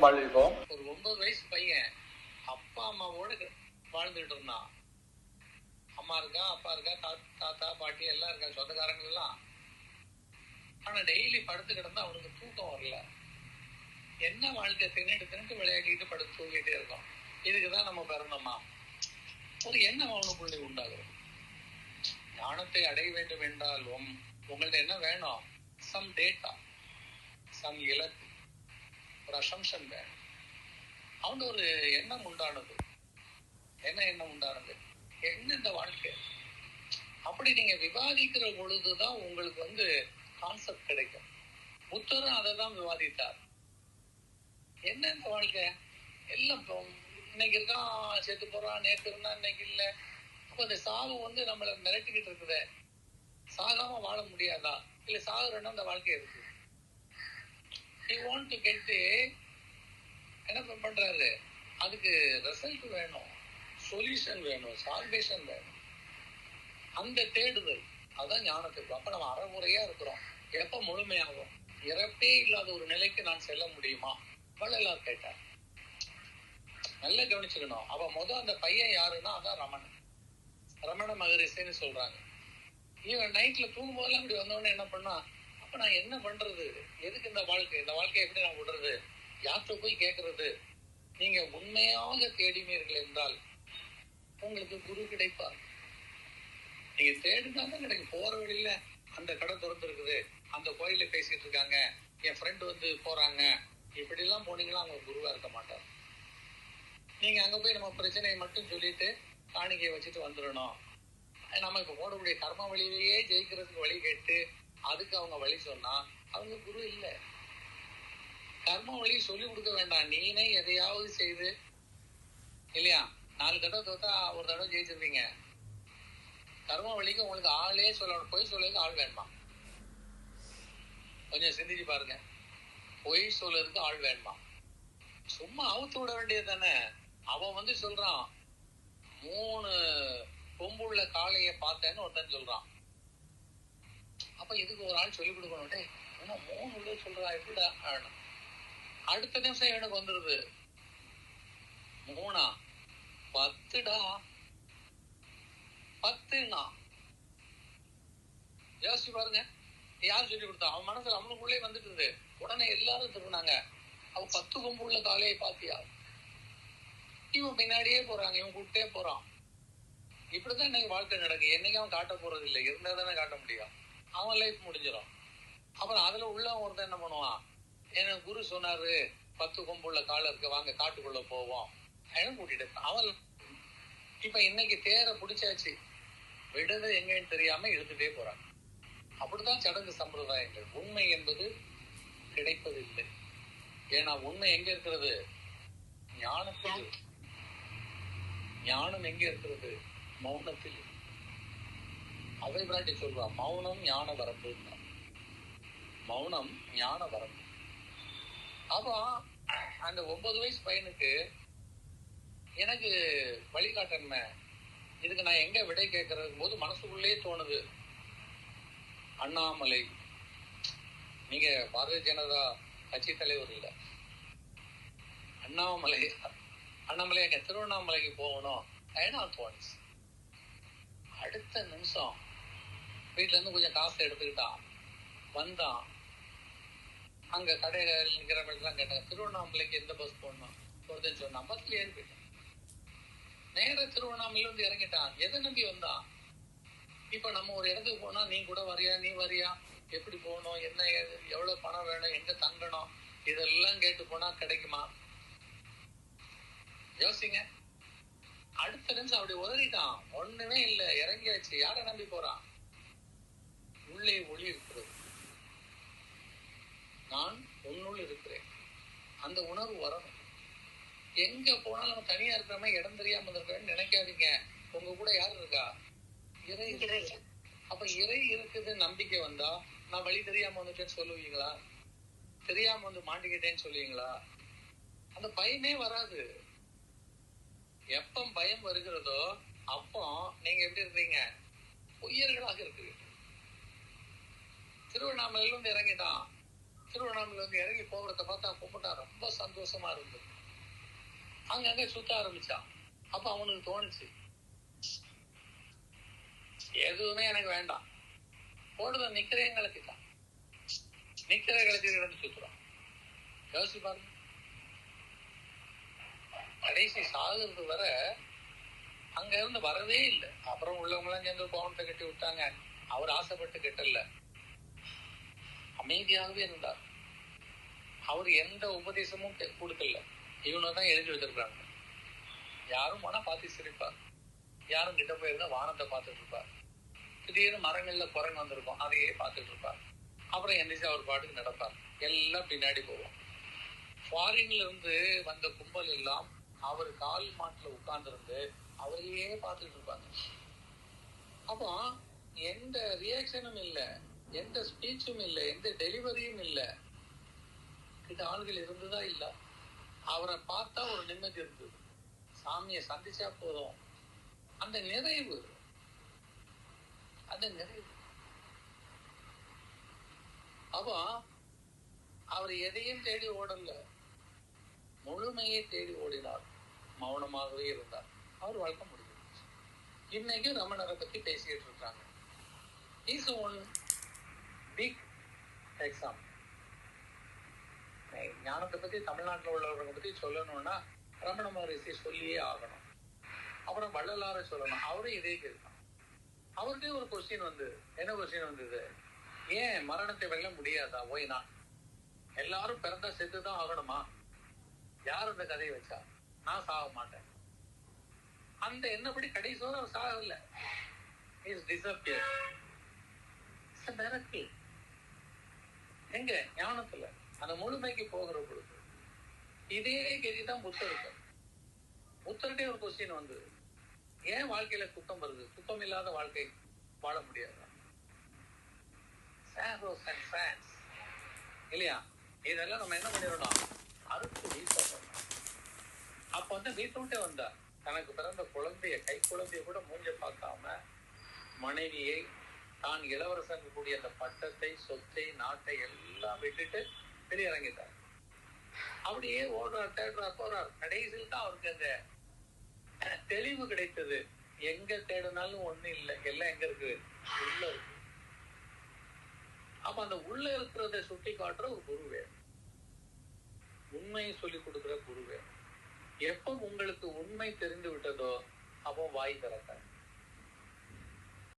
வாழ்வோம் வாழ்வோம். ஒரு ஒன்பது வயசு பையன் அப்பா அம்மாவோட வாழ்ந்துட்டு இருந்தான். அம்மா இருக்கா அப்பா இருக்கா தா- தாத்தா பாட்டி எல்லாம் இருக்கா சொந்தக்காரங்க எல்லாம் ஆனா டெய்லி படுத்து கிடந்தா அவனுக்கு தூக்கம் வரல. என்ன வாழ்க்கை தின்னுட்டு தின்னுட்டு விளையாடிட்டு படுத்து தூங்கிட்டே இருக்கோம். இதுக்குதான் நம்ம பிறந்தோமா? ஒரு எண்ணம் அவனுக்குள்ளே உண்டாகும் ஞானத்தை அடைய வேண்டும் என்றாலும் உங்கள்ட்ட என்ன வேணும்? சம் டேட்டா சம் இலக்கு. ஒரு அசம்ஷன் வேணும் அவன் ஒரு எண்ணம் உண்டானது. என்ன எண்ணம் உண்டானது? என்ன இந்த வாழ்க்கை? அப்படி நீங்க விவாதிக்கிற பொழுதுதான் உங்களுக்கு வந்து கான்செப்ட் கிடைக்கும். புத்தரும் அதை தான் விவாதித்தார். என்ன இந்த வாழ்க்கை? எல்லாம் இன்னைக்கு இருக்கான் செத்து போறான் நேற்று இருந்தா இன்னைக்கு இல்ல. அப்ப இந்த சாவு வந்து நம்மளை மிரட்டிக்கிட்டு இருக்குதே. சாகாம வாழ முடியாதா? இல்ல சாகுறோம்னா அந்த வாழ்க்கை இருக்கு he வாண்ட் to என்ன பண்றாரு? அதுக்கு ரிசல்ட் வேணும் சொல்யூஷன் வேணும் சால்வேஷன் வேணும். அந்த தேடுதல் அதான் ஞானத்துக்கு. அப்ப நம்ம அறமுறையா இருக்கிறோம். எப்ப முழுமையாகும்? இறப்பே இல்லாத ஒரு நிலைக்கு நான் செல்ல முடியுமா? எல்லாம் கேட்டார். நல்லா கவனிச்சுக்கணும். அவ முத அந்த பையன் யாருன்னா அதான் ரமணன். ரமண மகரிஷின்னு சொல்றாங்க. இவன் நைட்ல தூங்கும் போதெல்லாம் இப்படி வந்தவொடனே என்ன பண்ணா அப்ப நான் என்ன பண்றது? எதுக்கு இந்த வாழ்க்கை? இந்த வாழ்க்கையை எப்படி நான் விடுறது? யார்கிட்ட போய் கேட்கறது நீங்க உண்மையாக தேடினீர்கள் என்றால் உங்களுக்கு குரு கிடைப்பார். நீங்க தேடினா தான் கிடைக்கும் போற வழியில அந்த கடை திறந்துருக்குது. அந்த கோயில பேசிட்டு இருக்காங்க. என் ஃப்ரெண்டு வந்து போறாங்க. இப்படி எல்லாம் போனீங்கன்னா அவங்க குருவா இருக்க மாட்டார். நீங்க அங்க போய் நம்ம பிரச்சனையை மட்டும் சொல்லிட்டு காணிக்கையை வச்சுட்டு வந்துடணும். நம்ம இப்ப போடக்கூடிய கர்ம வழியிலேயே ஜெயிக்கிறதுக்கு வழி கேட்டு அதுக்கு அவங்க வழி சொன்னா அவங்க குரு இல்ல. கர்ம வழி சொல்லி கொடுக்க வேண்டாம். நீனே எதையாவது செய்து இல்லையா? நாலு தடவை தோத்தா ஒரு தடவை ஜெயிச்சிருப்பீங்க கர்ம வழிக்கு உங்களுக்கு ஆளே சொல்லணும் பொய் சொல்றதுக்கு ஆள் வேணுமா? கொஞ்சம் சிந்திச்சு பாருங்க. பொய் சொல்றதுக்கு ஆள் வேணுமா? சும்மா அவுத்து விட வேண்டியது தானே. அவன் வந்து சொல்றான் மூணு கொம்புள்ள காளைய பார்த்தேன்னு ஒருத்தன் சொல்றான். அப்ப இதுக்கு ஒரு ஆள் சொல்லிக் கொடுக்கணும்? டேய் மூணு உள்ள சொல்றா? எப்படிடா ஆனா, அடுத்த நிமிஷம் எனக்கு வந்துருது. மூணா பத்துடா. பத்துனா யோசிச்சு பாருங்க. யார் சொல்லி கொடுத்தா? அவன் மனசுல அவனுக்குள்ளே வந்துட்டு இருந்து உடனே எல்லாரும் திரும்பினாங்க அவன் பத்து கொம்பு உள்ள காலையை பாத்தியா இவன் பின்னாடியே போறாங்க. இவன் கூப்பிட்டே போறான். இப்படிதான் இன்னைக்கு வாழ்க்கை நடக்கு என்னைக்கு அவன் காட்ட போறது இல்லை இருந்தா தானே காட்ட முடியும். அவன் லைஃப் முடிஞ்சிடும் அப்புறம் அதுல உள்ள ஒருத்தன் என்ன பண்ணுவான்? எனக்கு குரு சொன்னாரு பத்து கொம்புள்ள கால இருக்கு வாங்க காட்டுக்குள்ள போவோம். அவன் கூட்டிட்டு அவன் இப்ப இன்னைக்கு தேரை பிடிச்சாச்சு. விடுறது எங்கன்னு தெரியாம இழுத்துட்டே போறாங்க அப்படிதான் சடங்கு சம்பிரதாயங்கள். உண்மை என்பது கிடைப்பதில்லை ஏன்னா உண்மை எங்க இருக்கிறது? ஞானத்தில். ஞானம் எங்க இருக்கிறது? மௌனத்தில். இருக்கு. அவை பிராட்டி சொல்றா மௌனம் ஞான வரம்பு. மௌனம் ஞான வரம்பு. அப்போ அந்த ஒன்பது வயசு பையனுக்கு எனக்கு வழிகாட்டன்மை இதுக்கு நான் எங்க விடை கேட்கறது போது மனசுக்குள்ளே தோணுது. அண்ணாமலை. நீங்க பாரதிய ஜனதா கட்சி தலைவர் இல்ல. அண்ணாமலை அண்ணாமலை எங்க திருவண்ணாமலைக்கு போகணும். ஏன்னா தோணுச்சு அடுத்த நிமிஷம் வீட்டுல இருந்து கொஞ்சம் காசு எடுத்துக்கிட்டான். வந்தான். அங்க கடையில மாதிரிலாம் கேட்டாங்க. திருவண்ணாமலைக்கு எந்த பஸ் போகணும்? ஒருத்தன் சொன்னான் பஸ்ல ஏறி போயிட்டான். நேரா திருவண்ணாமலையில வந்து இறங்கிட்டான். எதை நம்பி வந்தான்? இப்ப நம்ம ஒரு இடத்துக்கு போனா நீ கூட வரியா நீ வரியா? எப்படி போகணும்? என்ன ஏது எவ்வளவு பணம் வேணும்? எங்க தங்கணும்? இதெல்லாம் கேட்டு போனா கிடைக்குமா? யோசிங்க. அடுத்த நிமிஷம் அப்படி உதறிட்டான். ஒண்ணுமே இல்ல. இறங்கியாச்சு. யார நம்பி போறான்? உள்ளே ஒளி இருக்கிறது. நான் உன்னுள் இருக்கிறேன். அந்த உணர்வு வரணும். எங்க போனாலும் நம்ம தனியா இருக்கிறோமே இடம் தெரியாம இருக்கிறேன்னு நினைக்காதீங்க. உங்க கூட யார் இருக்கா? இறை. அப்ப இறை இருக்குது நம்பிக்கை வந்தா நான் வழி தெரியாம வந்துட்டேன்னு சொல்லுவீங்களா? தெரியாம வந்து மாட்டிக்கிட்டேன்னு சொல்லுவீங்களா? அந்த பயமே வராது. எப்ப பயம் வருகிறதோ அப்போ நீங்க எப்படி இருக்கீங்க பொய்யர்களாக இருக்கிறீங்க திருவண்ணாமலையில இருந்து இறங்கிட்டான். திருவண்ணாமலை வந்து இறங்கி போகிறத பார்த்தா கும்பிட்டா ரொம்ப சந்தோஷமா இருந்தது. அங்கங்க சுத்த ஆரம்பிச்சான். அப்ப அவனுக்கு தோணுச்சு எதுவுமே எனக்கு வேண்டாம். போடுத நிக்கிறேன் கிளக்கிட்டான் நிக்கிற கிளச்சி கிடந்து சுத்துறான். யோசிச்சு பாருங்க. கடைசி சாகுறது வர அங்க இருந்து வரவே இல்லை. அப்புறம் உள்ளவங்க எல்லாம் சேர்ந்து பவனத்தை கட்டி விட்டாங்க. அவர் ஆசைப்பட்டு கெட்டல்ல அமைதியாகவே இருந்தார். அவர் எந்த உபதேசமும் கொடுக்கல. இவனை தான் எழுதி வச்சிருக்காங்க யாரும் மன பார்த்து சிரிப்பார் யாரும் கிட்ட போயிருந்தா வானத்தை பார்த்துட்டு இருப்பார். திடீர்னு மரங்கள்ல குரங்கு வந்திருக்கும். அதையே பார்த்துட்டு இருப்பார். அப்புறம் எந்திரிச்சு அவர் பாட்டுக்கு நடப்பார். எல்லாம் பின்னாடி போவோம். ஃபாரின்ல இருந்து வந்த கும்பல் எல்லாம் அவர் கால் மாட்டுல உட்கார்ந்திருந்து அவரையே பார்த்துட்டு இருப்பாங்க. அப்போ எந்த ரியாக்ஷனும் இல்லை. எந்த ஸ்பீச்சும் இல்லை எந்த டெலிவரியும் இல்ல. கிட்ட ஆள்கள் இருந்ததா இல்ல? அவரை பார்த்தா ஒரு நிம்மதி இருந்தது. சாமியை சந்திச்சா போதும். அந்த நிறைவு. அந்த நிறைவு. அவ அவர் எதையும் தேடி ஓடல. முழுமையை தேடி ஓடினார். மௌனமாகவே இருந்தார். அவர் வாழ்க்கை முடியும் இன்னைக்கு ரமணரை பத்தி பேசிட்டு இருக்காங்க. இஸ் ஒன் பிக் எக்ஸாம் ஞானத்தை பத்தி தமிழ்நாட்டுல உள்ளவர்களை பத்தி சொல்லணும்னா ரமண மகரிஷி சொல்லியே ஆகணும். அப்புறம் வள்ளலார சொல்லணும். அவரும் இதே கேட்கணும் அவருடைய ஒரு கொஸ்டின் வந்து என்ன கொஸ்டின் வந்தது? ஏன் மரணத்தை வெல்ல முடியாதா? ஓய்னா எல்லாரும் பிறந்தா செத்துதான் ஆகணுமா? யார் அந்த கதையை வச்சா? நான் சாக மாட்டேன். அந்த என்னப்படி கடைசியோட அவர் சாகல. இஸ் டிசப்பியர் மிரக்கல் எங்க? ஞானத்துல. அந்த முழுமைக்கு போகிற பொழுது. இதே கதி தான் புத்தருக்கு புத்தர்கிட்டே ஒரு கொஸ்டின் வந்தது. ஏன் வாழ்க்கையில துக்கம் வருது? துக்கம் இல்லாத வாழ்க்கை வாழ முடியாது? இல்லையா? இதெல்லாம் நம்ம என்ன பண்ணிடணும்? அறுத்து வீசணும் அப்ப வந்து வீட்டை விட்டே வந்தார் தனக்கு பிறந்த குழந்தைய கை குழந்தைய கூட மூஞ்ச பார்க்காம மனைவியை தான் இளவரசன் கூடிய அந்த பட்டத்தை சொத்தை நாட்டை எல்லாம் விட்டுட்டு வெளியிறங்கிட்டார் அப்படியே ஓடுறார் தேடுறார் போறார். கடைசியில் தான் அவருக்கு அந்த தெளிவு கிடைத்தது. எங்க தேடினாலும் ஒண்ணு இல்லை. எல்லாம் எங்க இருக்கு? உள்ள இருக்கு. அப்ப அந்த உள்ள இருக்கிறத சுட்டி காட்டுற ஒரு குரு வேணும். உண்மையை சொல்லி கொடுக்கிற குரு வேணும். எப்ப உங்களுக்கு உண்மை தெரிந்து விட்டதோ அப்போ வாய் திறக்க